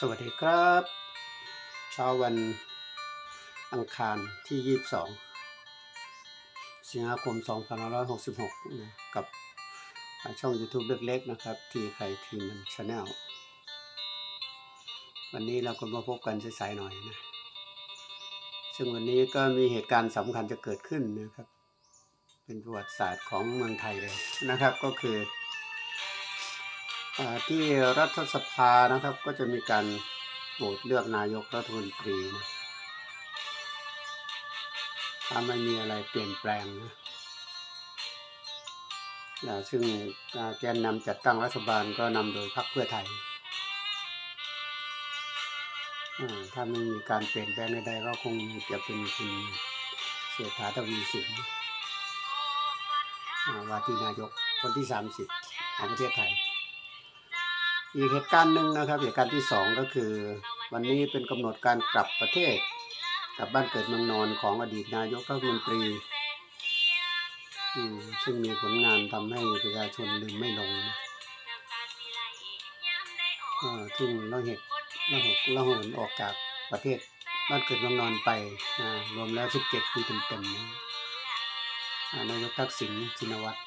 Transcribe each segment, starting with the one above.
สวัสดีครับเช้าวันอังคารที่ 22 สิงหาคม 2566นะกับช่อง YouTube เล็กๆนะครับทีใครทีมันชาแนลวันนี้เราก็มาพบกันสายๆหน่อยนะ ซึ่งวันนี้ก็มีเหตุการณ์สำคัญจะเกิดขึ้นนะครับ เป็นประวัติศาสตร์ของเมืองไทยเลยนะครับก็คือ ที่รัฐสภานะครับก็จะมีการโหวตเลือกนายกรัฐมนตรีนะถ้าไม่มีอะไรเปลี่ยนแปลงนะซึ่งอ่าแกนนำจัดตั้งรัฐบาลก็นำโดยพรรคเพื่อไทย ถ้าไม่มีการเปลี่ยนแปลงใดๆก็คงจะเป็นคุณเศรษฐาทวีสินวาที่นายกคนที่ 30 ของประเทศไทย อีกเหตุการณ์หนึ่งนะครับเหตุการณ์ที่สองก็คือ วันนี้เป็นกำหนดการกลับประเทศกลับบ้านเกิดเมืองนอนของอดีตนายกรัฐมนตรีซึ่งมีผลงานทำให้ประชาชนลืมไม่ลงซึ่งเราเหตุเราหกเราเหินออกจากประเทศบ้านเกิดเมืองนอนไปรวมแล้ว 17 ปีเต็มๆนายกทักษิณชินวัตร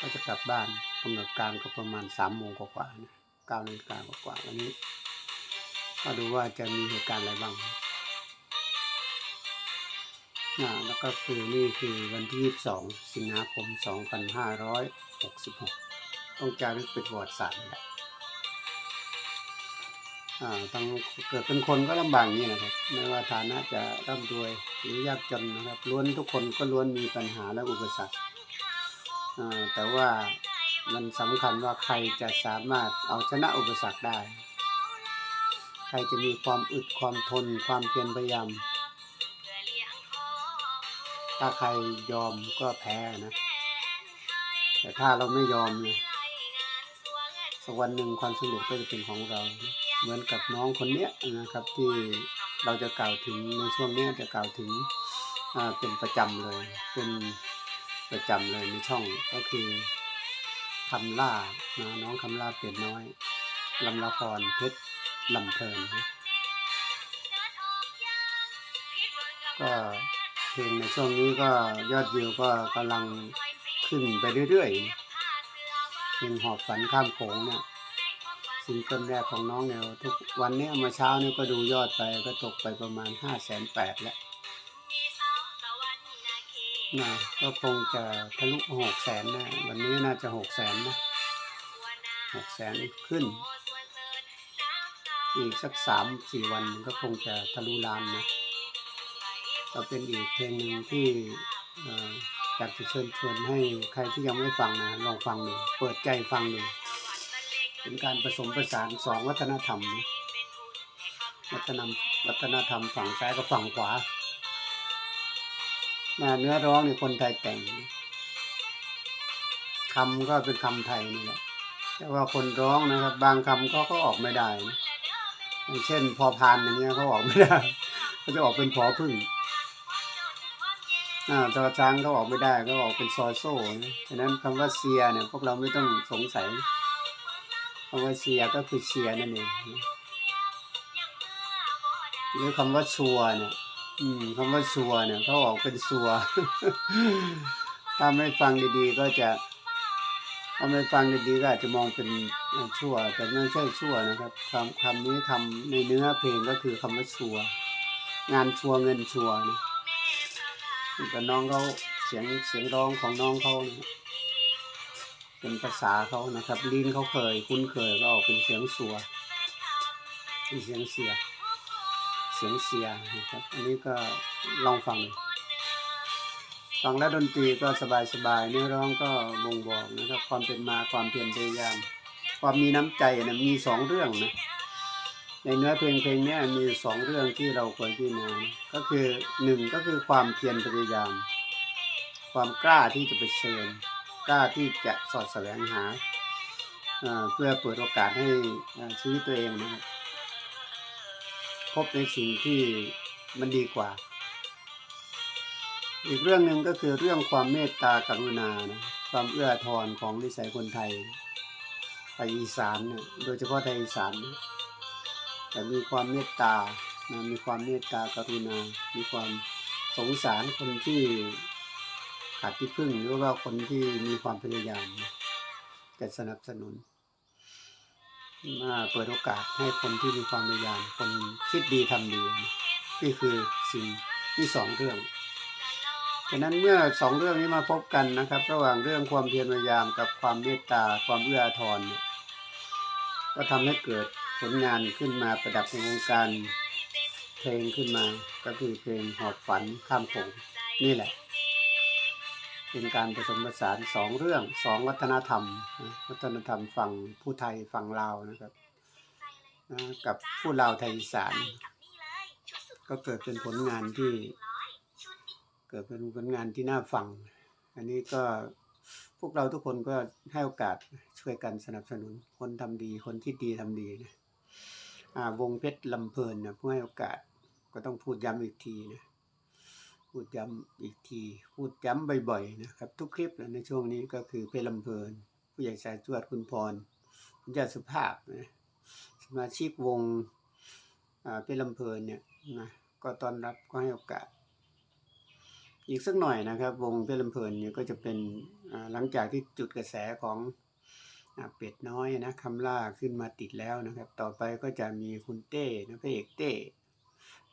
ก็จะกลับบ้านำหนดการก็ประมาณสามโมงกว่าๆนะเก้านาฬิกากว่าๆวันนี้ ก็ดูว่าจะมีเหตุการณ์อะไรบ้างอ่าแล้วก็คือนี่คือวันที่ 22 สิงหาคม 2566 ต้องจารึกเป็นประวัติศาสตร์นี่แหละอ่าต้องเกิดเป็นคนก็ลำบากนี้นะครับไม่ว่าฐานะจะร่ำรวยหรือยากจนนะครับล้วนทุกคนก็ล้วนมีปัญหาและอุปสรรคอ่าแต่ว่า มันสำคัญว่าใครจะสามารถเอาชนะอุปสรรคได้ ใครจะมีความอึดความทนความเพียรพยายาม ถ้าใครยอมก็แพ้นะ แต่ถ้าเราไม่ยอมเนี่ยสักวันหนึ่งความสำเร็จก็จะเป็นของเรา เหมือนกับน้องคนเนี้ยนะครับที่เราจะกล่าวถึงในช่วงนี้จะกล่าวถึงอ่าเป็นประจำเลย เป็นประจำเลยในช่องก็คือ คำล่านะน้องคำล่าเปลี่ยนน้อยลำละครเพชรลำเพลินนะก็เพลงในช่วงนี้ก็ยอดวิวก็กำลังขึ้นไปเรื่อยๆเพลงหอบฝันข้ามโขงเนี่ยซิงเกิลแรกของน้องเนี่ยทุกวันนี้มื่อเช้านี่ก็ดูยอดไปก็ตกไปประมาณห้าแสนแปดแล้ว นะก็คงจะทะลุหกแสนนะวันนี้น่าจะหกแสนนะหกแสนขึ้น อีกสักสามสี่วันก็คงจะทะลุล้านนะก็เป็นอีกเพลงหนึ่งที่อยากจะเชิญชวนให้ใครที่ยังไม่ฟังนะลองฟังดูเปิดใจฟังดูเป็นการผสมผสานสองวัฒนธรรม วัฒนธรรมวัฒนธรรมฝั่งซ้ายกับฝั่งขวา นะเนื้อร้องนี่คนไทยแต่งคำก็เป็นคำไทยนี่แหละแต่ว่าคนร้องนะครับ บางคำก็เขาออกไม่ได้นะอย่างเช่น พอพานอย่างเงี้ยเขาออกไม่ได้เขาจะออกเป็นพอพึ่งอ่าจอช้างเขาออกไม่ได้ก็ออกเป็นซอโซ่นะฉะนั้นคำว่าเซียเนี่ยพวกเราไม่ต้องสงสัยคำว่าเซียก็คือเชียนั่นเองหรือคำว่าชัวเนี่ย อืมคำว่าชัวเนี่ยเขาออกเป็นชัว ถ้าไม่ฟังดีๆ ก็จะถ้าไม่ฟังดีๆก็อาจจะมองเป็นชั่ว แต่ไม่ใช่ชั่วนะครับคำคำนี้คำในเนื้อเพลงก็คือคำว่าชัว งานชัวเงินชัวนะแต่น้องเขาเสียงเสียงร้องของน้องเขานี่ยเป็นภาษาเขานะครับ ลิ้นเขาเคย คุ้นเคยก็ออกเป็นเสียงชัวเป็นเสียงเสีย เสียงเสียนะครับ อันนี้ก็ลองฟัง ฟังแล้วดนตรีก็สบายๆเนื้อร้องก็บ่งบอกนะครับ ความเป็นมาความเพียรพยายาม ความมีน้ำใจนะมีสองเรื่องนะในเนื้อเพลงเพลงนี้มีสองเรื่องที่เราควรพิจารณาก็คือหนึ่งก็คือความเพียรพยายาม ความกล้าที่จะไปเชิญกล้าที่จะสอดแสวงหาเพื่อเปิดโอกาสให้ชีวิตตัวเองนะครับ พบในสิ่งที่มันดีกว่า อีกเรื่องหนึ่งก็คือเรื่องความเมตตากรุณานะความเอื้อทอนของนิสัยคนไทยไปอีสานเนี่ยโดยเฉพาะไทยอีสานแต่มีความเมตตานะมีความเมตตากรุณา มีความสงสารคนที่ขาดที่พึ่งหรือว่าคนที่มีความพยายามจะสนับสนุน เปิดโอกาสให้คนที่มีความพยายามคนคิดดีทำดีนี่คือสิ่งที่สองเรื่องฉะนั้นเมื่อสองเรื่องนี้มาพบกันนะครับ ระหว่างเรื่องความเพียรพยายามกับความเมตตาความเอื้ออาทรเนี่ยก็ทำให้เกิดผลงานขึ้นมาประดับในวงการเพลงขึ้นมา ก็คือเพลงหอบฝันข้ามโขงนี่แหละ เป็นการผสมผสานสองเรื่องสองวัฒนธรรมนะวัฒนธรรมฝั่งผู้ไทยฝั่งลาวนะครับนะกับผู้ลาวไทยอีสาน ก็เกิดเป็นผลงานที่ เกิดเป็นผลงานที่น่าฟัง อันนี้ก็พวกเราทุกคนก็ให้โอกาสช่วยกันสนับสนุนคนทำดีคนที่ดีทำดีนะอ่าวงเพชรลำเพลินนะผู้ให้โอกาสก็ต้องพูดย้ำอีกทีนะ พูดย้ำอีกที พูดย้ำบ่อยๆนะครับ ทุกคลิปนะในช่วงนี้ก็คือเพชรลำเพลิน ผู้ใหญ่สายจวดคุณพร คุณยาสุภาพนะสมาชิกวงเพชรลำเพลินเนี่ยนะก็ต้อนรับก็ให้โอกาส อีกสักหน่อยนะครับ วงเพชรลำเพลินเนี่ยก็จะเป็นหลังจากที่จุดกระแสของอเป็ดน้อยนะคำล่าขึ้นมาติดแล้วนะครับ ต่อไปก็จะมีคุณเต้นะพระเอกเต้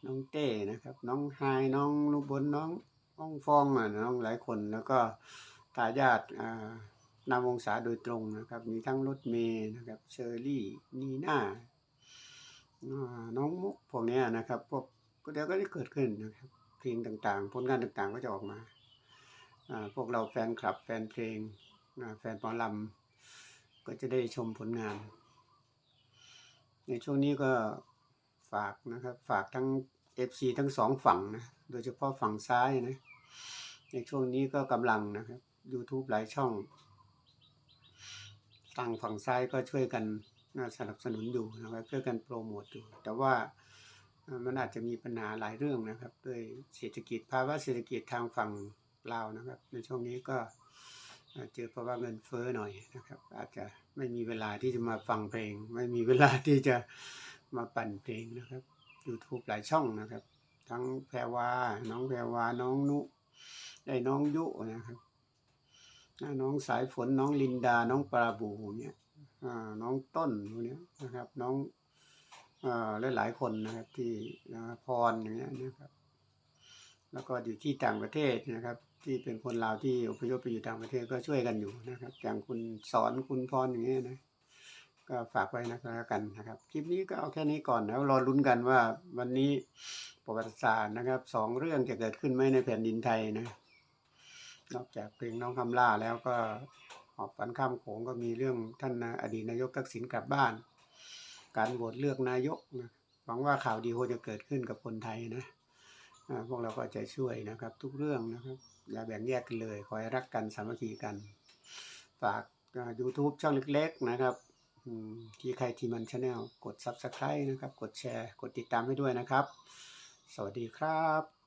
น้องเต้นะครับ น้องไฮน้องลูกบนน้องน้องฟองอะน้องหลายคนแล้วก็ทายาทอ่านามวงศาโดยตรงนะครับ มีทั้งรถเมย์นะครับเชอรี่นีน่าอ่าน้องมุกพวกนี้นะครับพวกก็เดี๋ยวก็ได้เกิดขึ้นนะครับเพลงต่างๆ ผลงานต่างๆก็จะออกมาอ่าพวกเราแฟนคลับแฟนเพลงแฟนหมอลำก็จะได้ชมผลงาน ในช่วงนี้ก็ ฝากนะครับ ฝากทั้ง FC ทั้งสองฝั่งนะโดยเฉพาะฝั่งซ้ายนะ ในช่วงนี้ก็กำลังนะครับ YouTube หลายช่องทางฝั่งซ้ายก็ช่วยกันนะสนับสนุนอยู่นะครับช่วยกันโปรโมทอยู่ แต่ว่ามันอาจจะมีปัญหาหลายเรื่องนะครับด้วยเศรษฐกิจภาวะเศรษฐกิจทางฝั่งลาวนะครับ ในช่วงนี้ก็เอ่อเจอภาวะเงินเฟ้อหน่อยนะครับ อาจจะไม่มีเวลาที่จะมาฟังเพลง ไม่มีเวลาที่จะ มาปั่นเพลงนะครับ YouTube หลายช่องนะครับ ทั้งแพรวา น้องแพรวา น้องนุ ได้น้องยุนะครับ น้องสายฝน น้องลินดา น้องปลาบูเนี่ยน้องต้นพวกเนี้ยนะครับ น้องเอ่อหลายๆคนนะครับที่พรอย่างเงี้ยนะครับ แล้วก็อยู่ที่ต่างประเทศนะครับ ที่เป็นคนลาวที่อพยพไปอยู่ต่างประเทศก็ช่วยกันอยู่นะครับ อย่างคุณสอนคุณพรอย่างเงี้ยนะ ก็ฝากไว้นะแล้วกันนะครับ คลิปนี้ก็เอาแค่นี้ก่อนแล้วรอลุ้นกันว่าวันนี้ประวัติศาสตร์นะครับสองเรื่องจะเกิดขึ้นไหมในแผ่นดินไทยนะนอกจากเพลงน้องคำล่าแล้วก็หอบฝันข้ามโขงก็มีเรื่องท่านอดีตนายกทักษิณกลับบ้าน การโหวตเลือกนายกนะหวังว่าข่าวดีคงจะเกิดขึ้นกับคนไทยนะพวกเราก็จะช่วยนะครับ ทุกเรื่องนะครับ อย่าแบ่งแยกกันเลย คอยรักกันสามัคคีกัน ฝาก YouTube ช่องเล็กๆนะครับ ที่ใครทีมันชาแนลกด Subscribe นะครับ กดแชร์ กดติดตามให้ด้วยนะครับ สวัสดีครับ